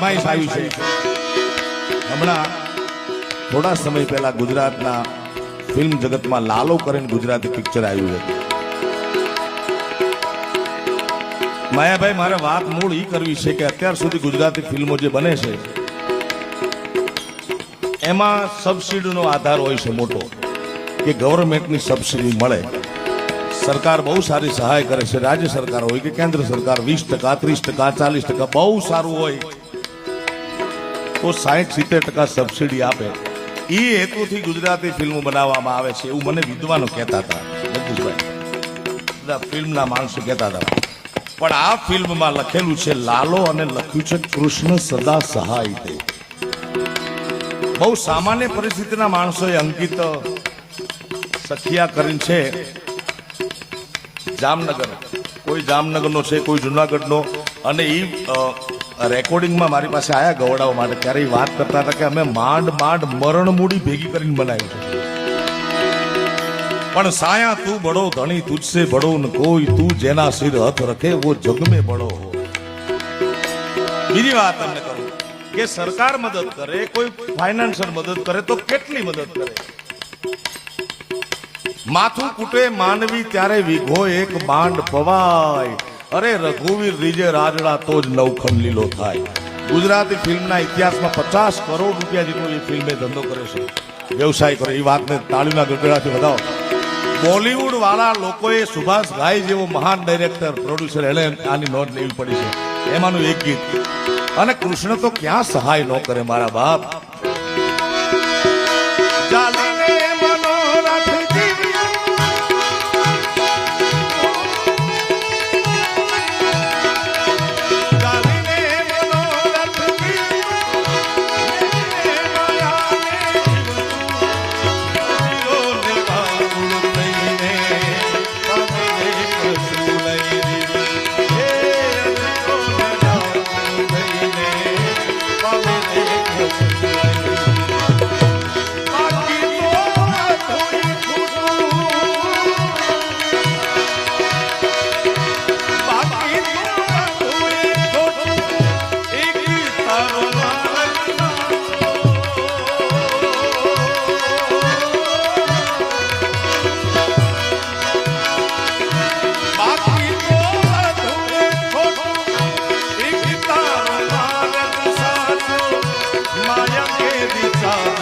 ફરમાઈશ આવી છે. હમણાં થોડા સમય પહેલા ગુજરાતના ફિલ્મ જગતમાં લાલો કરીને ગુજરાતી પિક્ચર આવ્યું છે. માયાભાઈ, મારે વાત મૂળ એ કરવી છે કે અત્યાર સુધી ગુજરાતી ફિલ્મો જે બને છે, એમાં સબસિડીનો આધાર હોય છે મોટો કે ગવર્મેન્ટની સબસિડી મળે. સરકાર બહુ સારી સહાય કરે છે, રાજ્ય સરકાર હોય કે કેન્દ્ર સરકાર વીસ ટકા, ત્રીસ ટકા, ચાલીસ ટકા, બહુ સારું હોય તો સાહીઠ સિત્તેર ટકા સબસિડી આપે. એ હેતુથી ગુજરાતી ફિલ્મો બનાવવામાં આવે છે એવું મને વિદ્વાનો કહેતા હતા, જગદીશભાઈ. બધા ફિલ્મના માણસો કહેતા હતા. પણ આ ફિલ્મમાં લખેલું છે, લાલો અને લખ્યું છે, કૃષ્ણ સદા સહાય તે બહુ સામાન્ય પરિસ્થિતિના માણસોએ અંકિત સખિયા કરીને છે. જામનગર. કોઈ જામનગરનો છે, કોઈ જુનાગઢનો. અને એ રેકોર્ડિંગમાં મારી પાસે આયા ગવડાઓ માટે. ત્યારે વાત કરતા હતા કે અમે માંડ માંડ મરણ મૂડી ભેગી કરીને બનાવ્યું છે. પણ સાયા તું બડો ધણી તુજસે બડો ન કોઈ તું જેના સિર હથ રખે, વો જગમે બડો હો. બીજી વાત તમને કરું કે સરકાર મદદ કરે, કોઈ ફાઇનાન્શિયલ મદદ કરે, તો કેટલી મદદ કરે? માથું કૂટે માનવી ત્યારે વિઘો એક માંડ પવાય. અરે રઘુવીર રીજે રાજડા તો જ નવખમ લીલો થાય. ગુજરાતી ફિલ્મના ઇતિહાસમાં પચાસ કરોડ રૂપિયા જેટલો એ ફિલ્મે ધંધો કરે છે. વ્યવસાય કરે, એ વાતને તાળીના ગગડાથી વધાવો. બોલિવૂડ વાળા લોકોએ સુભાષ ઘાઈ જેવો મહાન ડાયરેક્ટર, પ્રોડ્યુસર એને આની નોંધ લેવી પડી છે. એમાંનું એક ગીત. અને કૃષ્ણ તો ક્યાં સહાય ન કરે મારા બાપ? ચાલે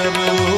ಪ್ರಭು